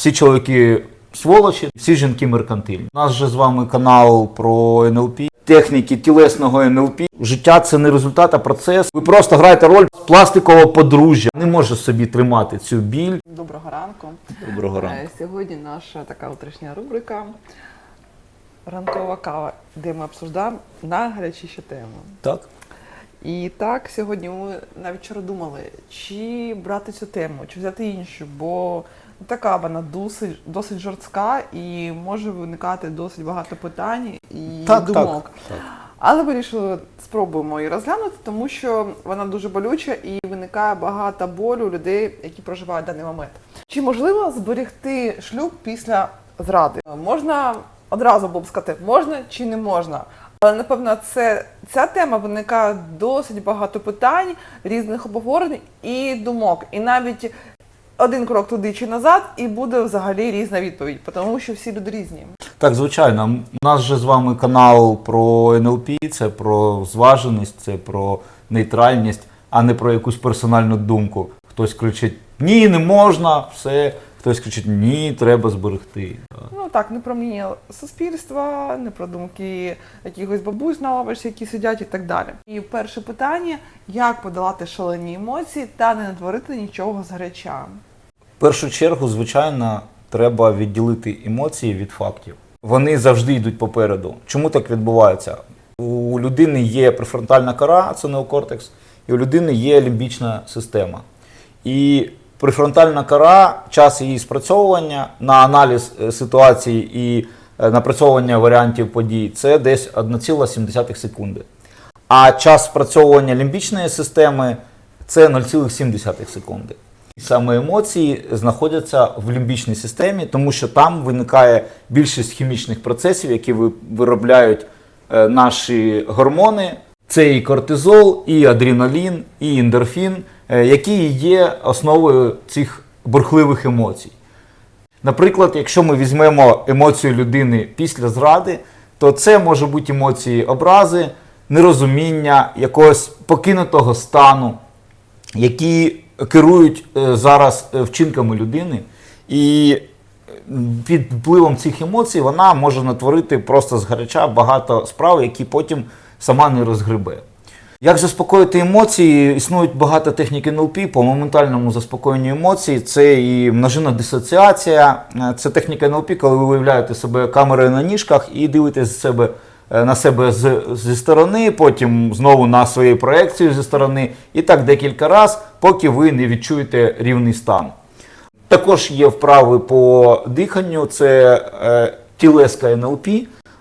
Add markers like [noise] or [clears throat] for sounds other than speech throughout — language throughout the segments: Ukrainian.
всі чоловіки сволочі, всі жінки меркантильні. У нас же з вами канал про НЛП, техніки тілесного НЛП. Життя це не результат, а процес. Ви просто граєте роль пластикового подружжя. Не може собі тримати цю біль. Доброго ранку. Доброго ранку. Е, Сьогодні наша така утрішня рубрика Ранкова кава, де ми обсуждаємо найгарячіші теми. Так. І так, сьогодні ми навіть вчора думали, чи брати цю тему, чи взяти іншу, бо така вона досить, досить жорстка і може виникати досить багато питань і Так, думок. так, так. Але вирішили спробуємо її розглянути, тому що вона дуже болюча і виникає багато болю людей, які проживають даний момент. Чи можливо зберегти шлюб після зради? Можна одразу було б сказати, можна чи не можна. Але напевно, це ця тема виникає досить багато питань, різних обговорень і думок. І навіть один крок туди чи назад, і буде взагалі різна відповідь, тому що всі люди різні. Так, звичайно. У нас же з вами канал про НЛП, це про зваженість, це про нейтральність, а не про якусь персональну думку. Хтось кричить Ні, не можна, все. Хтось кричить Ні, треба зберегти. Ну так, не про мнення суспільства, не про думки якихось бабусь на лавочці, які сидять і так далі. І перше питання: як подолати шалені емоції та не натворити нічого з гаряча? Першу чергу, звичайно, треба відділити емоції від фактів. Вони завжди йдуть попереду. Чому так відбувається? У людини є префронтальна кора, це неокортекс, і у людини є лімбічна система. І префронтальна кора, час її спрацьовування на аналіз е, ситуації і е, напрацьовування варіантів подій це десь 1,7 секунди. А час спрацьовування лімбічної системи це 0,7 секунди. Саме емоції знаходяться в лімбічній системі, тому що там виникає більшість хімічних процесів, які виробляють е, наші гормони. Це і кортизол, і адреналін, і ендорфін, е, які є основою цих бурхливих емоцій. Наприклад, якщо ми візьмемо емоцію людини після зради, то це може бути емоції образи, нерозуміння, якогось покинутого стану, які керують е, зараз е, вчинками людини. І е, під впливом цих емоцій вона може натворити просто згаряча багато справ, які потім сама не розгребе. Як заспокоїти емоції? Існують багато технік НЛП по моментальному заспокоєнню емоцій. Це і множинна дисоціація, це техніка НЛП, коли ви виявляєте себе камерою на ніжках і дивитесь з себе, на себе з, зі сторони, потім знову на своєю проекцією зі сторони, і так декілька разів, поки ви не відчуєте рівний стан. Також є вправи по диханню, це е, тілеска НЛП.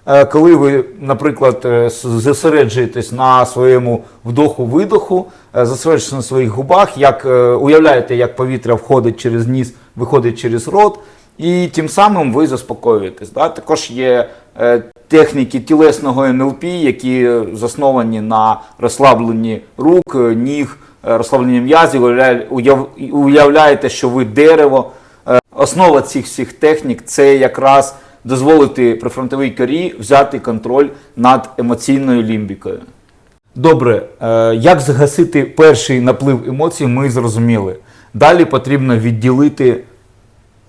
Е, коли ви, наприклад, е, зосереджуєтесь на своєму вдоху-видоху, е, зосереджуєтесь на своїх губах, як е, уявляєте, як повітря входить через ніс, виходить через рот, і тим самим ви заспокоюєтесь. Да? Також є е, техніки тілесного НЛП, які засновані на розслабленні рук, е, ніг, е, розслабленні м'язів. Уявляєте, що ви дерево. Основа цих всіх технік це якраз дозволити прифронтовій корі взяти контроль над емоційною лімбікою. Добре, як загасити перший наплив емоцій, ми зрозуміли. Далі потрібно відділити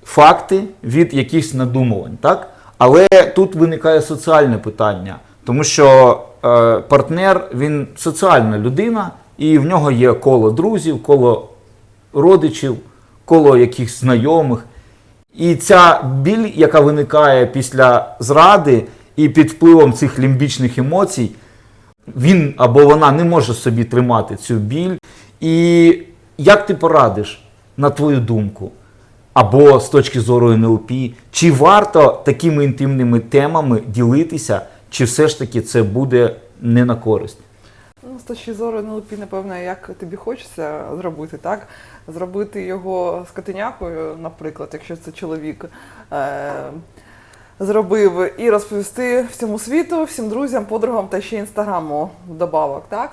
факти від якихось надумувань. Так? Але тут виникає соціальне питання, тому що е, партнер він соціальна людина, і в нього є коло друзів, коло родичів, коло якихось знайомих. І ця біль, яка виникає після зради і під впливом цих лімбічних емоцій, він або вона не може собі тримати цю біль. І як ти порадиш, на твою думку, або з точки зору НЛП, чи варто такими інтимними темами ділитися, чи все ж таки це буде не на користь? Ну, з точки зору НЛП, напевно, як тобі хочеться зробити, так? Зробити його скотинякою, наприклад, якщо це чоловік. Е- Зробив і розповісти всьому світу, всім друзям, подругам та ще інстаграму вдобавок, так?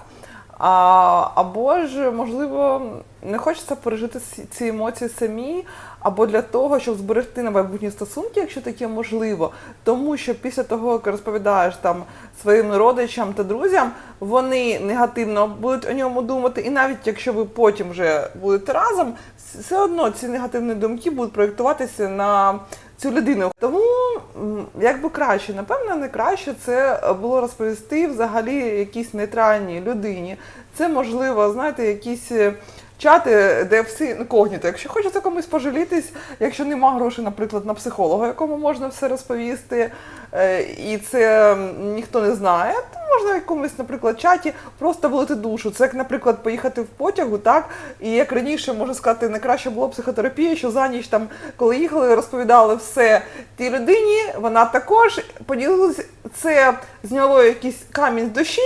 А, або ж, можливо, не хочеться пережити ці- ці емоції самі, або для того, щоб зберегти на майбутні стосунки, якщо таке можливо. Тому що після того, як розповідаєш там своїм родичам та друзям, вони негативно будуть о ньому думати, і навіть якщо ви потім вже будете разом, все одно ці негативні думки будуть проєктуватися на цю людину. Тому якби як би краще, напевно, не краще це було розповісти взагалі якійсь нейтральній людині. Це можливо, знаєте, якісь. е, Чати, де всі інкогніто. Якщо хочеться комусь пожалітись, якщо нема грошей, наприклад, на психолога, якому можна все розповісти, і це ніхто не знає, можна в якомусь, наприклад, чаті просто вилити душу. Це як, наприклад, поїхати в потягу, так і як раніше можна сказати, найкраще було психотерапія, що за ніч там, коли їхали, розповідали все тій людині, вона також поділилася, це зняло якийсь камінь з душі.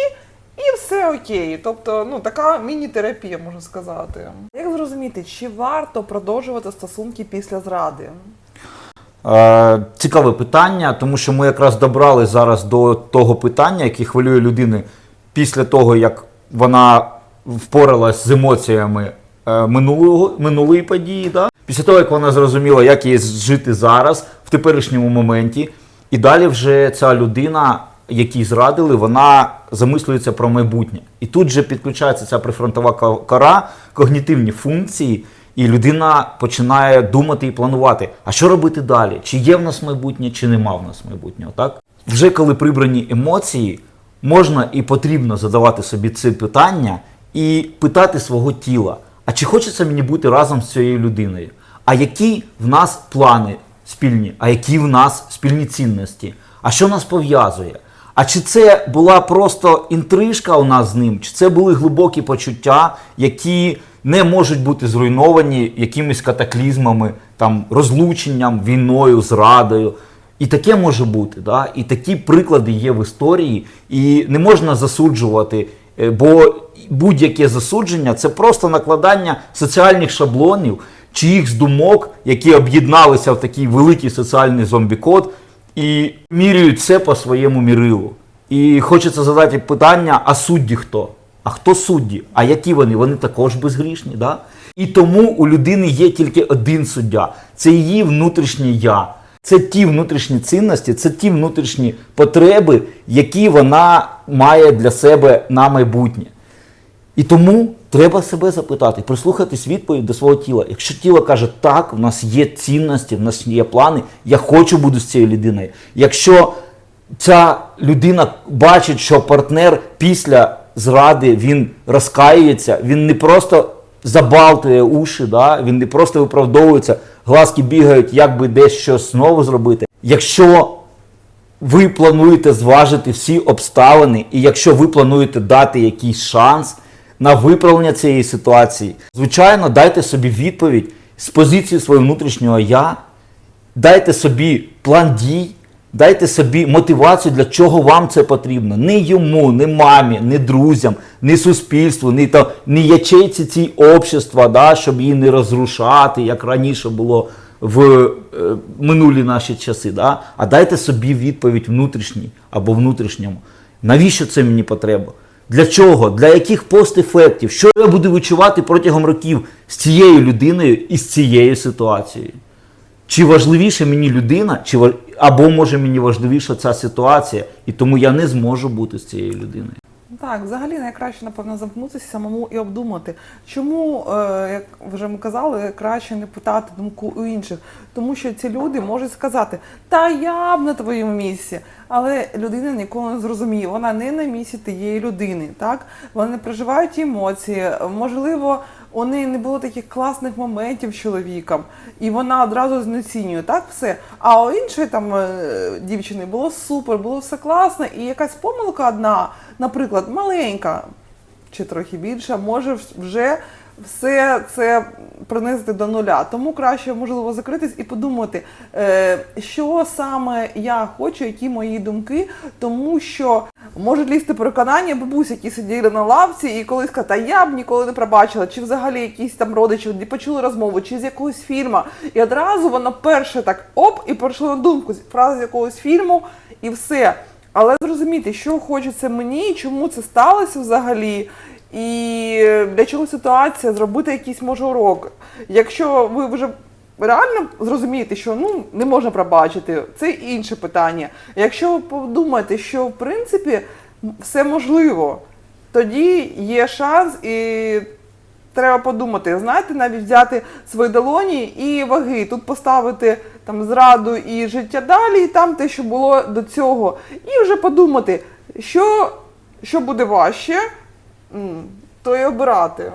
І все окей. Тобто, ну така міні-терапія, можна сказати. Як зрозуміти, чи варто продовжувати стосунки після зради? Е, цікаве питання, тому що ми якраз добрали зараз до того питання, яке хвилює людини після того, як вона впоралась з емоціями е, минулого, минулої події. Да? Після того, як вона зрозуміла, як їй жити зараз, в теперішньому моменті, і далі вже ця людина, якій зрадили, вона замислюється про майбутнє. І тут же підключається ця прифронтова кора, когнітивні функції, і людина починає думати і планувати, а що робити далі? Чи є в нас майбутнє, чи нема в нас майбутнього. Так? Вже коли прибрані емоції, можна і потрібно задавати собі це питання і питати свого тіла: а чи хочеться мені бути разом з цією людиною? А які в нас плани спільні, а які в нас спільні цінності? А що нас пов'язує? А чи це була просто інтрижка у нас з ним, чи це були глибокі почуття, які не можуть бути зруйновані якимись катаклізмами, там, розлученням, війною, зрадою? І таке може бути, да? і такі приклади є в історії, і не можна засуджувати, е, бо будь-яке засудження це просто накладання соціальних шаблонів, чиїхось думок, які об'єдналися в такий великий соціальний зомбі-код, і міряють все по своєму мірилу. І хочеться задати питання: а судді хто? А хто судді? А які вони? Вони також безгрішні. Да? І тому у людини є тільки один суддя це її внутрішнє я. Це ті внутрішні цінності, це ті внутрішні потреби, які вона має для себе на майбутнє. І тому треба себе запитати, прислухатись відповідь до свого тіла. Якщо тіло каже, так, в нас є цінності, в нас є плани, я хочу бути з цією людиною. Якщо ця людина бачить, що партнер після зради він розкаюється, він не просто забалтує уші, да? він не просто виправдовується, глазки бігають, як би десь щось знову зробити. Якщо ви плануєте зважити всі обставини, і якщо ви плануєте дати якийсь шанс на виправлення цієї ситуації, звичайно, дайте собі відповідь з позиції свого внутрішнього я, дайте собі план дій, дайте собі мотивацію, для чого вам це потрібно. Не йому, не мамі, не друзям, не суспільству, не, та, не ячейці цій общества, да, щоб її не розрушати, як раніше було в е, минулі наші часи. Да? А дайте собі відповідь внутрішній або внутрішньому. Навіщо це мені потрібно? Для чого? Для яких постефектів? Що я буду відчувати протягом років з цією людиною і з цією ситуацією? Чи важливіше мені людина, чи або може мені важливіша ця ситуація, і тому я не зможу бути з цією людиною. Так, взагалі найкраще, напевно, замкнутися самому і обдумати. Чому, е, як вже ми казали, краще не питати думку у інших, тому що ці люди можуть сказати, та я б на твоєму місці. Але людина ніколи не зрозуміє, вона не на місці тієї людини. Так? Вони проживають емоції. Можливо, у неї не було таких класних моментів з чоловіком, і вона одразу знецінює так все. А у іншої там е, дівчини було супер, було все класно, і якась помилка одна, наприклад, маленька чи трохи більша, може вже все це принести до нуля. Тому краще можливо закритись і подумати, е, що саме я хочу, які мої думки, тому що може лізти переконання бабусь, які сиділи на лавці, і колись сказати, «Та я б ніколи не пробачила, чи взагалі якісь там родичі почули розмову, чи з якогось фільму. І одразу воно перше так оп, і прийшло на думку фраза з якогось фільму, і все. Але зрозуміти, що хочеться мені, чому це сталося взагалі, і для чого ситуація, зробити якийсь може урок. Якщо ви вже реально зрозумієте, що ну не можна пробачити, це інше питання. Якщо ви подумаєте, що в принципі все можливо, тоді є шанс і треба подумати, знаєте, навіть взяти свої долоні і ваги, тут поставити там зраду і життя далі, і там те, що було до цього, і вже подумати, що, що буде важче, то і обирати.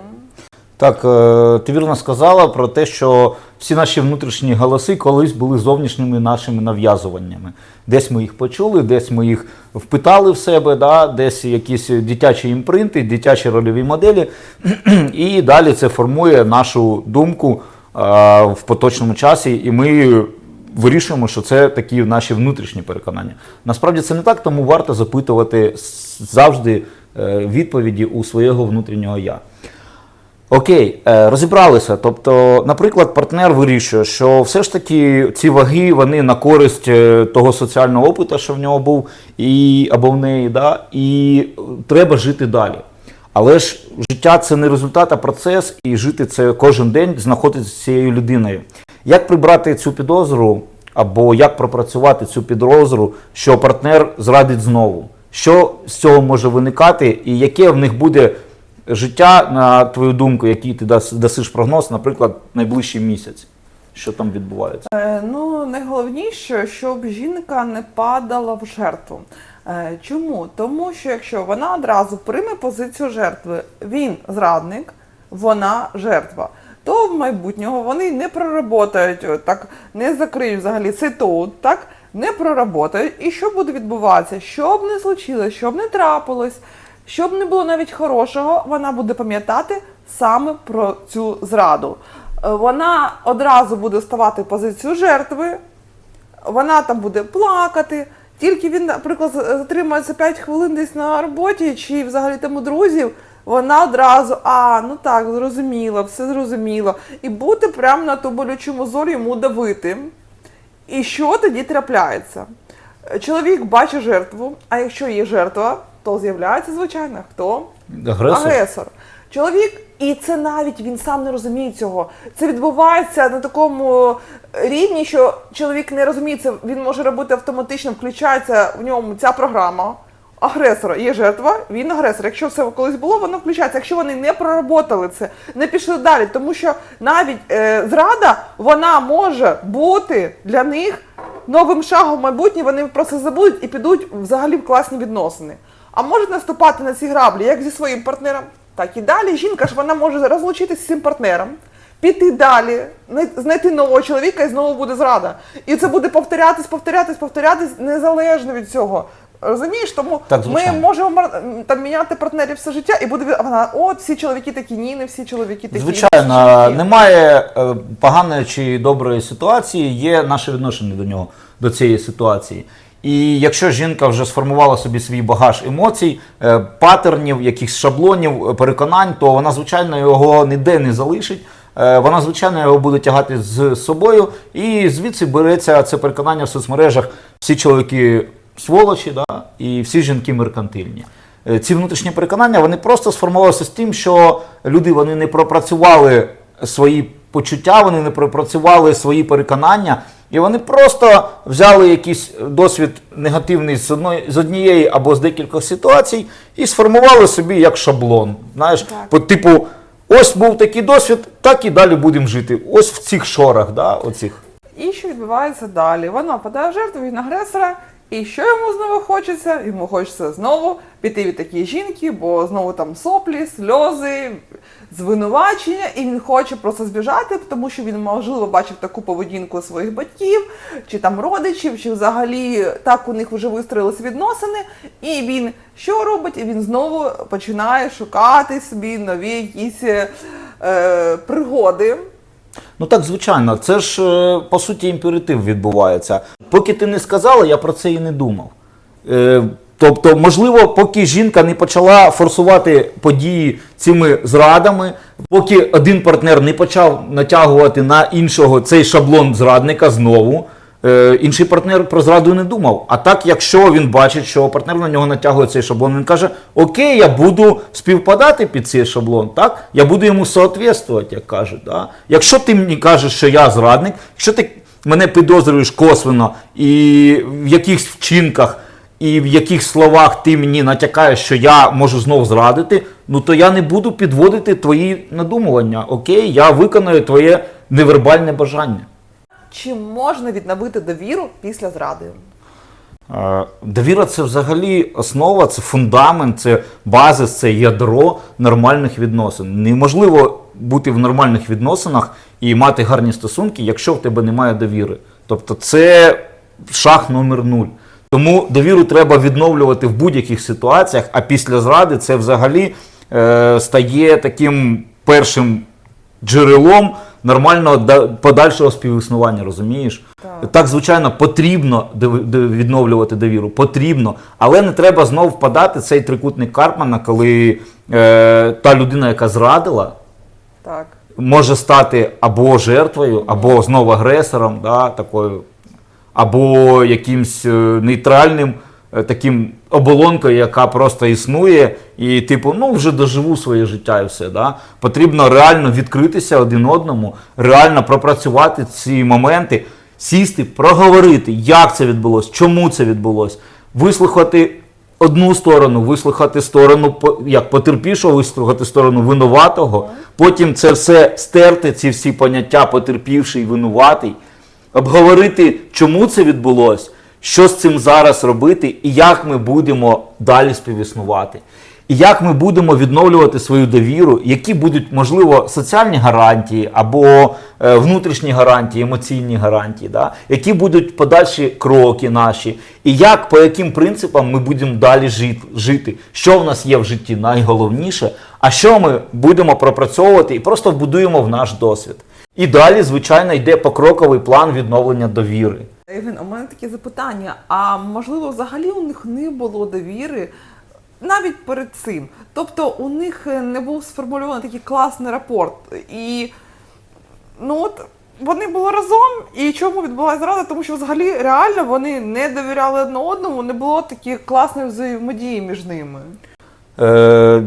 Так, е, ти вірно сказала про те, що всі наші внутрішні голоси колись були зовнішніми нашими нав'язуваннями. Десь ми їх почули, десь ми їх впитали в себе, да, десь якісь дитячі імпринти, дитячі рольові моделі. [clears throat] І далі це формує нашу думку е, в поточному часі, і ми вирішуємо, що це такі наші внутрішні переконання. Насправді це не так, тому варто запитувати завжди відповіді у свого внутрішнього я. Окей, е, розібралися. Тобто, наприклад, партнер вирішує, що все ж таки ці ваги вони на користь е, того соціального опиту, що в нього був, і, або в неї, да, і е, треба жити далі. Але ж життя це не результат, а процес, і жити це кожен день знаходитися з цією людиною. Як прибрати цю підозру, або як пропрацювати цю підозру, що партнер зрадить знову? Що з цього може виникати, і яке в них буде життя, на твою думку, який ти дас- дасиш прогноз, наприклад, найближчий місяць? Що там відбувається? Е, ну, найголовніше, щоб жінка не падала в жертву. Е, чому? Тому що якщо вона одразу прийме позицію жертви, він зрадник, вона жертва. То в майбутнього вони не проработають, так не закриють взагалі це тут, так не проработають. І що буде відбуватися? Що б не случилось, що б не трапилось, щоб не було навіть хорошого, вона буде пам'ятати саме про цю зраду. Е, Вона одразу буде ставати позицію жертви, вона там буде плакати. Тільки він, наприклад, з- затримається 5 хвилин десь на роботі, чи взагалі там у друзів, вона одразу, а, ну так, зрозуміло, все зрозуміло. І буде прямо на ту болючу мозоль йому давити. І що тоді трапляється? Е, Чоловік бачить жертву, а якщо є жертва, то з'являється, звичайно, хто? Агресор? Агресор. Чоловік, і це навіть він сам не розуміє цього. Це відбувається на такому рівні, що чоловік не розуміє це. Він може робити автоматично, включається в ньому ця програма. Агресора є жертва, він агресор. Якщо це колись було, воно включається. Якщо вони не проработали це, не пішли далі, тому що навіть е, зрада вона може бути для них новим шагом в майбутнє. Вони про це забудуть і підуть взагалі в класні відносини. А може наступати на ці граблі як зі своїм партнером, так і далі. Жінка ж вона може розлучитися з цим партнером, піти далі, знайти нового чоловіка і знову буде зрада. І це буде повторятись, повторятись, повторятись незалежно від цього. Розумієш, тому Так, ми можемо там міняти партнерів все життя, і буде вона, от всі чоловіки такі, ні, не всі чоловіки такі. Звичайно, чоловіки». немає е, поганої чи доброї ситуації, є наше відношення до нього, до цієї ситуації. І якщо жінка вже сформувала собі свій багаж емоцій, е, патернів, якихось шаблонів, е, переконань, то вона, звичайно, його ніде не залишить. Вона, звичайно, його буде тягати з собою, і звідси береться це переконання в соцмережах. Всі чоловіки сволочі, да? і всі жінки меркантильні. Е, Ці внутрішні переконання вони просто сформувалися з тим, що люди вони не пропрацювали свої почуття, вони не пропрацювали свої переконання, і вони просто взяли якийсь досвід негативний з одної з однієї або з декількох ситуацій і сформували собі як шаблон. Знаєш, Так. по типу, ось був такий досвід, так і далі будемо жити. Ось в цих шорах, да, оцих. І що відбувається далі? Вона падає жертву від агресора. І що йому знову хочеться? Йому хочеться знову піти від такої жінки, бо знову там соплі, сльози, звинувачення, і він хоче просто збіжати, тому що він, можливо, бачив таку поведінку своїх батьків, чи там родичів, чи взагалі так у них вже вистроїлися відносини. І він що робить? І він знову починає шукати собі нові якісь е, пригоди. Ну так, звичайно, це ж е, по суті імператив відбувається. Поки ти не сказала, я про це і не думав. Е, Тобто, можливо, поки жінка не почала форсувати події цими зрадами, поки один партнер не почав натягувати на іншого цей шаблон зрадника знову, е, інший партнер про зраду не думав. А так, якщо він бачить, що партнер на нього натягує цей шаблон, він каже: Окей, я буду співпадати під цей шаблон, так? Я буду йому соответствувати, як кажуть. Да? Якщо ти мені кажеш, що я зрадник, якщо ти мене підозрюєш косвенно і в якихось вчинках. І в яких словах ти мені натякаєш, що я можу знов зрадити, ну то я не буду підводити твої надумування. Окей, я виконую твоє невербальне бажання. Чи можна відновити довіру після зради? Е, Довіра це взагалі основа, це фундамент, це базис, це ядро нормальних відносин. Неможливо бути в нормальних відносинах і мати гарні стосунки, якщо в тебе немає довіри. Тобто це шаг номер нуль. Тому довіру треба відновлювати в будь-яких ситуаціях, а після зради це взагалі е, стає таким першим джерелом нормального подальшого співіснування, розумієш? Так. Так, звичайно, потрібно відновлювати довіру, потрібно, але не треба знов впадати цей трикутник Карпмана, коли е, та людина, яка зрадила, Так. може стати або жертвою, або знову агресором, да, такою, або якимсь е, нейтральним таким оболонкою, яка просто існує, і типу, ну вже доживу своє життя і все. Да? Потрібно реально відкритися один одному, реально пропрацювати ці моменти, сісти, проговорити, як це відбулося, чому це відбулося, вислухати. Одну сторону, вислухати сторону як потерпішого, вислухати сторону винуватого, потім це все стерти, ці всі поняття потерпівший, винуватий, обговорити, чому це відбулося, що з цим зараз робити, і як ми будемо далі співіснувати. І як ми будемо відновлювати свою довіру, які будуть, можливо, соціальні гарантії або е, внутрішні гарантії, емоційні гарантії, да? які будуть подальші кроки наші, і як по яким принципам ми будемо далі жити, що в нас є в житті найголовніше, а що ми будемо пропрацьовувати і просто вбудуємо в наш досвід. І далі, звичайно, йде покроковий план відновлення довіри. Євген, у мене таке запитання. А можливо, взагалі у них не було довіри навіть перед цим. Тобто у них е, не був сформульований такий класний рапорт. І ну от вони були разом, і чому відбулася зрада? Тому що взагалі реально вони не довіряли одне одному, не було такої класної взаємодії між ними. Е,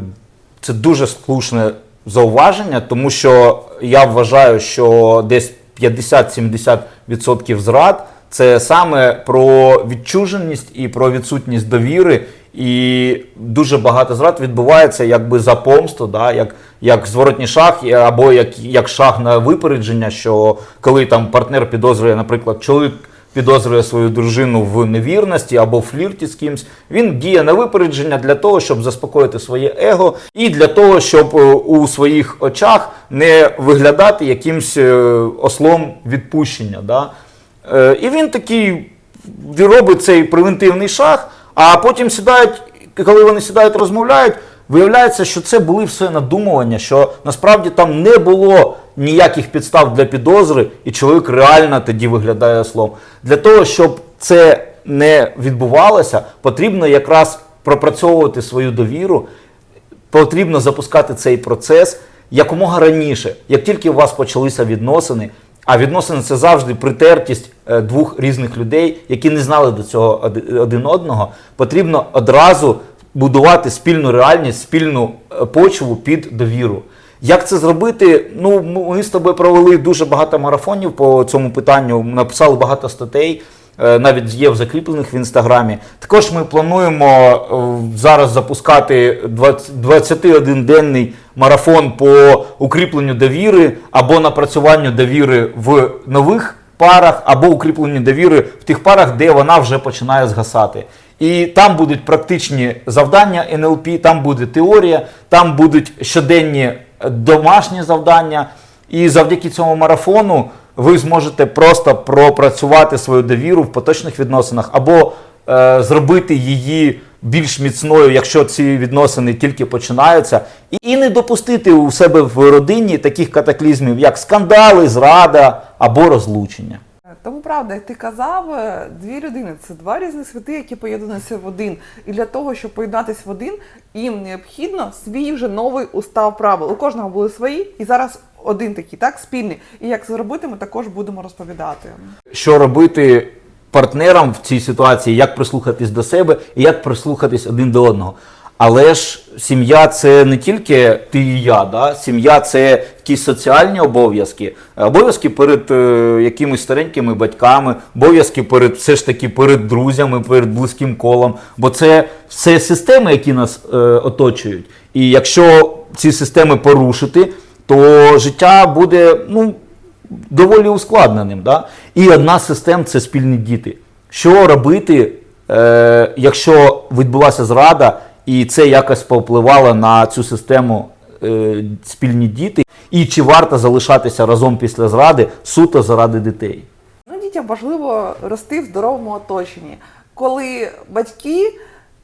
Це дуже слушне зауваження, тому що я вважаю, що десь 50-70% зрад це саме про відчуженість і про відсутність довіри. І дуже багато зрад відбувається якби за помсту, да, як, як зворотній шаг, або як, як шаг на випередження, що коли там партнер підозрює, наприклад, чоловік підозрює свою дружину в невірності або в флірті з кимсь, він діє на випередження для того, щоб заспокоїти своє его, і для того, щоб е, у своїх очах не виглядати якимсь е, ослом відпущення. Да? Е, І він такий робить цей превентивний шаг, а потім сідають, коли вони сідають розмовляють, виявляється, що це були все надумування, що насправді там не було ніяких підстав для підозри, і чоловік реально тоді виглядає ослом. Для того, щоб це не відбувалося, потрібно якраз пропрацьовувати свою довіру, потрібно запускати цей процес якомога раніше, як тільки у вас почалися відносини. А відносини це завжди притертість двох різних людей, які не знали до цього один одного. Потрібно одразу будувати спільну реальність, спільну е, почву під довіру. Як це зробити? Ну, ми з тобою провели дуже багато марафонів по цьому питанню, написали багато статей е, навіть є в закріплених в інстаграмі. Також ми плануємо е, зараз запускати 21-денний марафон по укріпленню довіри або напрацюванню довіри в нових парах, або укріпленню довіри в тих парах, де вона вже починає згасати. І там будуть практичні завдання НЛП, там буде теорія, там будуть щоденні е, домашні завдання. І завдяки цьому марафону ви зможете просто пропрацювати свою довіру в поточних відносинах або е, зробити її більш міцною, якщо ці відносини тільки починаються, і, не допустити у себе в родині таких катаклізмів, як скандали, зрада або розлучення. Тому правда, як ти казав, е, дві людини це два різні світи, які поєднуються в один. І для того, щоб поєднатися в один, їм необхідно свій вже новий устав правил. У кожного були свої, і зараз один такий, так, спільний. І як це зробити, ми також будемо розповідати. що робити партнерам в цій ситуації, як прислухатись до себе і як прислухатись один до одного. Але ж сім'я це не тільки ти і я, да? сім'я це якісь соціальні обов'язки, обов'язки перед е, якимись старенькими батьками, обов'язки перед все ж таки перед друзями, перед близьким колом. Бо це все системи, які нас е, оточують. І якщо ці системи порушити, то життя буде ну, доволі ускладненим. Да? І одна з систем це спільні діти. Що робити, е, якщо відбулася зрада, і це якось повпливало на цю систему е, спільні діти, і чи варто залишатися разом після зради суто заради дітей? Ну, дітям важливо рости в здоровому оточенні, коли батьки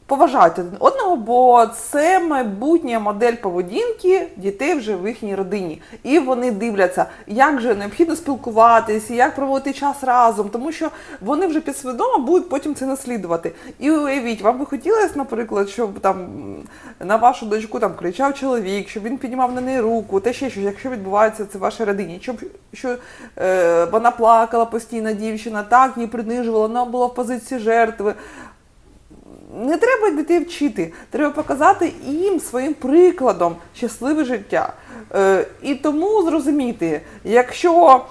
поважають один одного, бо це майбутня модель поведінки дітей вже в їхній родині. І вони дивляться, як же необхідно спілкуватися, як проводити час разом, тому що вони вже підсвідомо будуть потім це наслідувати. І уявіть, вам би хотілося, наприклад, щоб там на вашу дочку там кричав чоловік, щоб він піднімав на неї руку, та ще щось, якщо відбувається це в вашій родині, щоб що е, вона плакала постійно, дівчина, так її принижувала, вона була в позиції жертви. Не треба дітей вчити, треба показати їм своїм прикладом щасливе життя. Е, і тому зрозуміти, якщо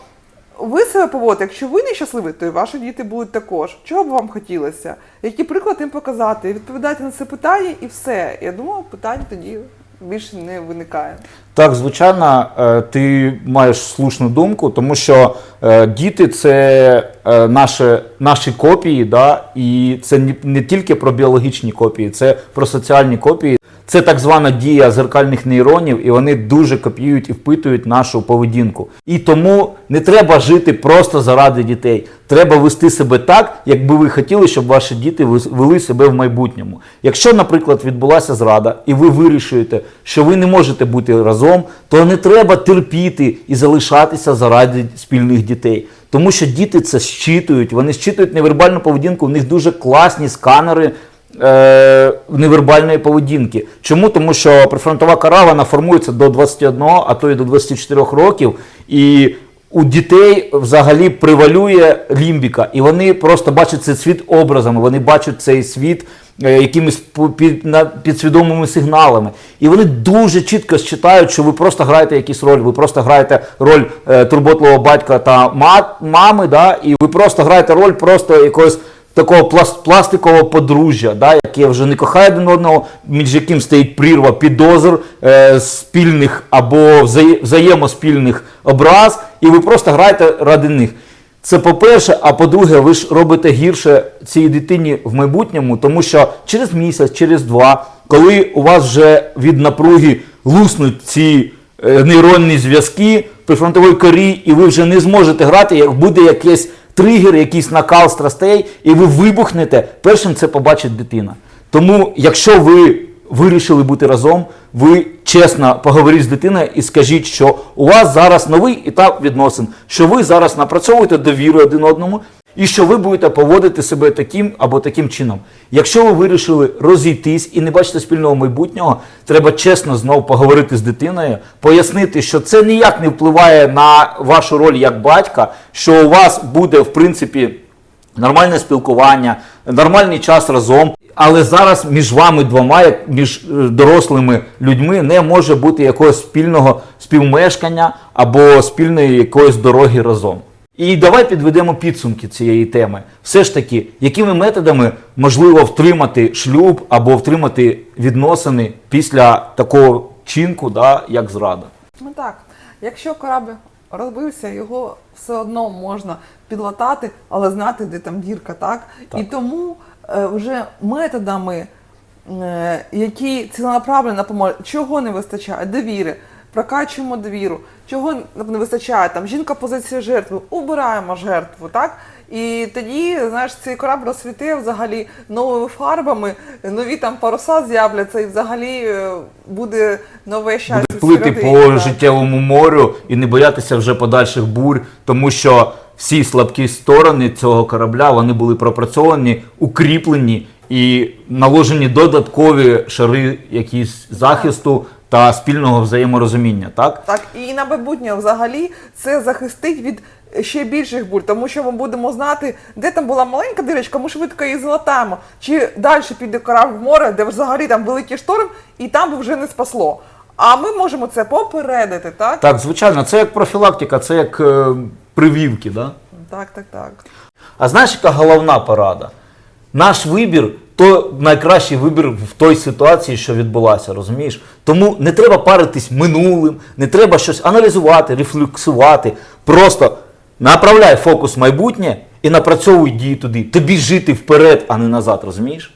ви себе поводите, якщо ви нещасливі, то і ваші діти будуть також. Чого б вам хотілося? Який приклад їм показати? Відповідати на це питання і все. Я думаю, питань тоді більше не виникає. Так, звичайно, е, ти маєш слушну думку, тому що е, діти це е, наші, наші копії, да, і це не, не тільки про біологічні копії, це про соціальні копії. Це так звана дія зеркальних нейронів, і вони дуже копіюють і впитують нашу поведінку. І тому не треба жити просто заради дітей. Треба вести себе так, як би ви хотіли, щоб ваші діти вели себе в майбутньому. Якщо, наприклад, відбулася зрада, і ви вирішуєте, що ви не можете бути разом, то не треба терпіти і залишатися заради спільних дітей. Тому що діти це щитують, вони щитують невербальну поведінку, у них дуже класні сканери невербальної поведінки. Чому? Тому що прифронтова кора вона формується до 21, а то і до 24 років. І у дітей взагалі привалює лімбіка, і вони просто бачать цей світ образами, вони бачать цей світ е, якимись підсвідомими сигналами. І вони дуже чітко считають, що ви просто граєте якісь роль, ви просто граєте роль е, турботливого батька та ма, мами, да, і ви просто граєте роль просто якогось такого пласт- пластикового подружжя, да, яке вже не кохає один одного, між яким стоїть прірва підозр е, спільних або взаємоспільних образ, і ви просто граєте ради них. Це по-перше, а по-друге, ви ж робите гірше цій дитині в майбутньому, тому що через місяць, через два, коли у вас вже від напруги луснуть ці е, нейронні зв'язки при фронтовій корі, і ви вже не зможете грати, як буде якийсь тригер, якийсь накал страстей, і ви вибухнете, першим це побачить дитина. Тому, якщо ви вирішили бути разом, ви чесно поговоріть з дитиною і скажіть, що у вас зараз новий етап відносин, що ви зараз напрацьовуєте довіру один одному, і що ви будете поводити себе таким або таким чином. Якщо ви вирішили розійтись і не бачите спільного майбутнього, треба чесно знов поговорити з дитиною, пояснити, що це ніяк не впливає на вашу роль як батька, що у вас буде в принципі нормальне спілкування, нормальний час разом. Але зараз між вами двома, як між е, дорослими людьми, не може бути якогось спільного співмешкання або спільної якоїсь дороги разом. І давай підведемо підсумки цієї теми. Все ж таки, якими методами можливо втримати шлюб або втримати відносини після такого чинку, да, як зрада? Ну так, якщо корабль розбився, його все одно можна підлатати, але знати, де там дірка, так? Так. І тому е, вже методами, е, які ціленаправленно допоможуть, чого не вистачає? Довіри. Прокачуємо довіру. Чого не вистачає? Там жінка позиція жертви, убираємо жертву, так? І тоді, знаєш, цей корабль розсвітив взагалі новими фарбами, нові там паруса з'являться, і взагалі е, буде нове щастя. буде плити всередині, по так. життєвому морю і не боятися вже подальших бурь, тому що всі слабкі сторони цього корабля вони були пропрацьовані, укріплені і наложені додаткові шари якісь захисту та спільного взаєморозуміння. Так? Так, і на майбутнє взагалі це захистить від ще більших буль, тому що ми будемо знати, де там була маленька дирочка, ми швидко її златаємо. Чи далі піде корабель в море, де взагалі там великий шторм, і там би вже не спасло. А ми можемо це попередити, так? Так, звичайно, це як профілактика, це як е, прививки. Да? Так, так, так. А знаєш, яка головна порада? Наш вибір то найкращий вибір в той ситуації, що відбулася, розумієш? Тому не треба паритись минулим, не треба щось аналізувати, рефлексувати. Просто направляй фокус в майбутнє і напрацьовуй дії туди. Тобі жити вперед, а не назад, розумієш?